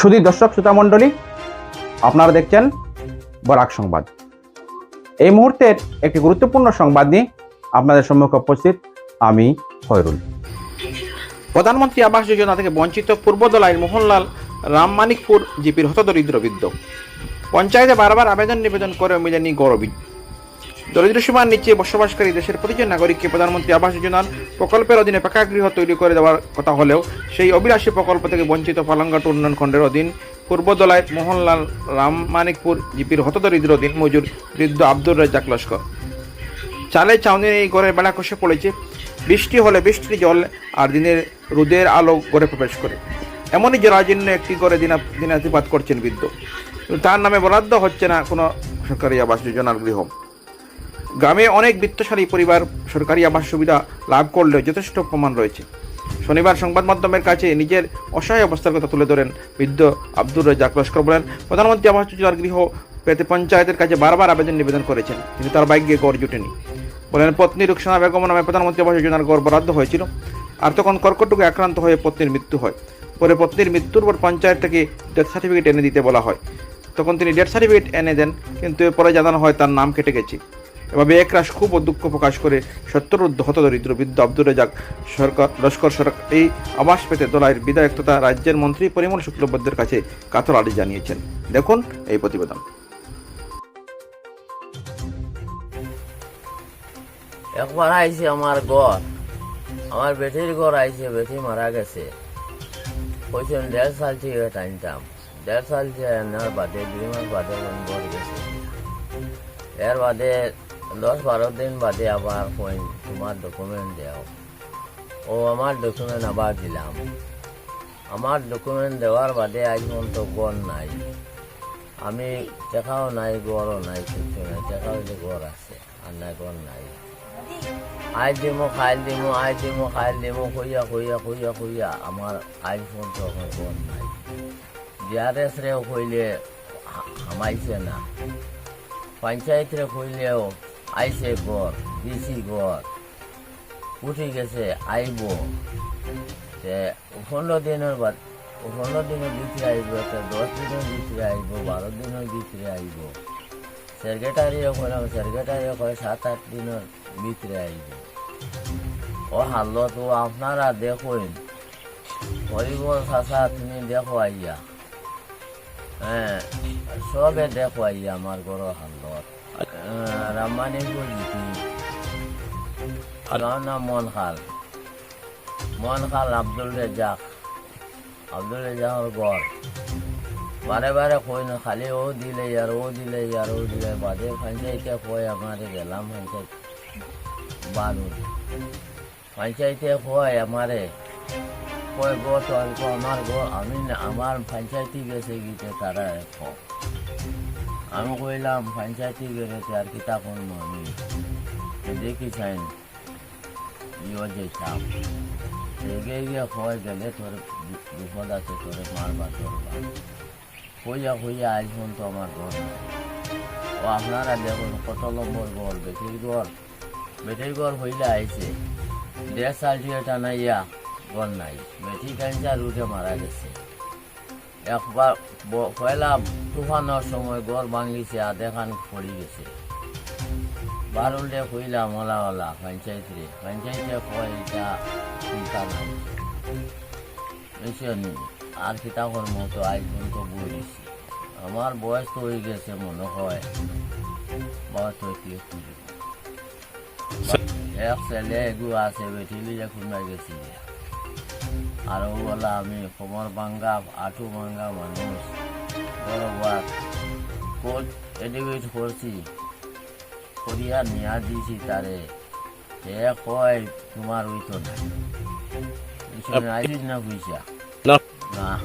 শুধু দর্শক, শ্রোতা মণ্ডলী, আপনারা দেখছেন বরাক সংবাদ। এই মুহূর্তের একটি গুরুত্বপূর্ণ সংবাদ নিয়ে আপনাদের সম্মুখে উপস্থিত আমি খয়রুল। প্রধানমন্ত্রী আবাস যোজনা থেকে বঞ্চিত পূর্বদলাইয়ের মোহনলাল রামমানিকপুর জিপির হতদরিদ্র বৃদ্ধ। পঞ্চায়েতে বারবার আবেদন নিবেদন করে মেলেনি গৌরবী দরিদ্র সীমার নিচে বসবাসকারী দেশের প্রতিজন নাগরিককে প্রধানমন্ত্রী আবাস যোজনার প্রকল্পের অধীনে পাকা গৃহ তৈরি করে দেওয়ার কথা হলেও সেই অভিলাষী প্রকল্প থেকে বঞ্চিত পালাঙ্গাট উন্নয়ন খণ্ডের অধীন পূর্বদলায় মোহনলাল রামমানিকপুর জিপির হতদরিদ্র দিন মজুর বৃদ্ধ আব্দুর রাজ্জাক লস্কর। চালে চাউনির এই ঘরের বেড়া খসে পড়েছে। বৃষ্টি হলে বৃষ্টির জল আর দিনের রোদের আলো ঘরে প্রবেশ করে। এমনই জরাজীর্ণ একটি ঘরে দিনা দিনাতিপাত করছেন বৃদ্ধ। তার নামে বরাদ্দ হচ্ছে না কোনো সরকারি আবাস যোজনার গৃহ। গ্রামে অনেক বৃত্তশালী পরিবার সরকারি আবাস সুবিধা লাভ করলেও যথেষ্ট প্রমাণ রয়েছে। শনিবার সংবাদ মাধ্যমের কাছে নিজের অসহায় অবস্থার কথা তুলে ধরেন বৃদ্ধ আব্দুর রাজাক লস্কর বলেন, প্রধানমন্ত্রী আবাস যোজনার গৃহ পেতে পঞ্চায়েতের কাছে বারবার আবেদন নিবেদন করেছেন, কিন্তু তার ভাগ্যে গড় জুটেনি। বলেন, পত্নী রুকসানা বেগম নামে প্রধানমন্ত্রী আবাস যোজনার গড় বরাদ্দ হয়েছিল, আর তখন কর্কটরোগে আক্রান্ত হয়ে পত্নীর মৃত্যু হয়। পরে পত্নীর মৃত্যুর পর পঞ্চায়েত থেকে ডেথ সার্টিফিকেট এনে দিতে বলা হয়। তখন তিনি ডেথ সার্টিফিকেট এনে দেন, কিন্তু এরপরে জানানো হয় তার নাম কেটে গেছে। এভাবে একরাশ খুব দুঃখ প্রকাশ করে সত্তরুদ্ধ হতদরিদ্র বৃদ্ধ আব্দুর রাজাক সরকার লস্কর সরকার এই আবাস পেতে দলাইয়ের বিধায়ক তথা রাজ্যের মন্ত্রী পরিমল শুক্লবৈদ্যের কাছে কাতর আলি জানিয়েছেন। দেখুন এই প্রতিবেদন। একবার আইছে আমার ঘর। আমার বেটির ঘর আইছে, বেটি মারা গেছে। কইছেন, দেড় সাল থেকে টাইমটাম দেড় সাল থেকে আনার বাদে দুই মাস বাদে ঘর গেছে। এর বাদে দশ বারো দিন বাদে আবার কই তোমার ডকুমেন্ট দেও। ও, আমার ডকুমেন্ট আবার দিলাম। আমার ডকুমেন্ট দেওয়ার বাদে আজ পর্যন্ত ঘর নাই। আমি দেখাও নাই গড়ও নাই কিছু নাই, দেখাও যে গড় আছে, আর নাই গড় নাই। আই দিমো খাইল দিমো আই দিমো খাইল দিমো, কইয়া কইয়া কইয়া কইয়া আমার আজ পর্যন্ত গড় নাই। ডিআরএস রে কইলে হামাইছে না। পঞ্চায়েত রে কইলেও আইছে গড় দিছি গড় উঠি গেছে, আইব। তে পনেরো দিনের বাদ পনেরো দিনের ভিতরে আইব, তো দশ দিনের ভিতরে আইব, বারো দিনের ভিতরে আইব। সেক্রেটারিও কইলাম সেক্রেটারিও কয় সাত, আট দিনের ভিতরে আইব। ও হালত ও আপনারা দেখুন। হরিবল চাষা তুমি দেখো আইয়া। হ্যাঁ সবে দেখো আইয়া আমার গড় হালত রামানিপুর জিতি আমার নাম মন খাল মন খাল আব্দুল রেজাক আব্দুল রেজাকর গড় বারে বারে কই না খালি ও দিলে ইয়ার ও দিলে ইয়ার ও দিলে বাদে পঞ্চায়েতে কয় আমারে গেলাম পঞ্চায়েত বানুর পঞ্চায়েতে কয় আমারে কয় গো তো অল্প আমার গো আমি না- আমার পঞ্চায়েতে গেছে গিতে তারা কো আমি কইলাম, পঞ্চায়েতে গেছে আর কিতা করব আমি? তো দেখি চাইন ইয়ে যেতাম এগে গিয়ে কয় গেলে তোর বিপদ আছে, তোরে মারবা তোরবা কইয়া কইয়া আজ পর্যন্ত আমার ঘর। ও আপনারা দেখুন কত নম্বর ঘর, বেটির ঘর। বেটির ঘর হইলে আইছে। সাল দিয়ে টানাইয়া ঘর নাই। বেটি ক্যান্সার উঠে মারা গেছে। একবার পয়লা তুফানোর সময় ঘর ভাঙিছে আধে খান পড়ি গেছে। বারুলটে কইলাম, ওলা ওলা, পঞ্চায়েত রে। পঞ্চায়েতে কয়, এটা চিন্তা নাই। আর কিতা করব তো আজ পর্যন্ত বলেছি আমার বয়স তো হয়ে গেছে, মনে হয় বাবা তো কি এক ছেলে এগু আছে বেঠিলি যে খুঁজে গেছি। আর ও বলা আমি কোমর ভাঙ্গা আঁটু ভাঙ্গা মানুষ। বড়বার কোচ এডুকেট করছি? করিয়া নিয়া দিছি তারে। সে কয় তোমার ওই তো নাই। না না। না।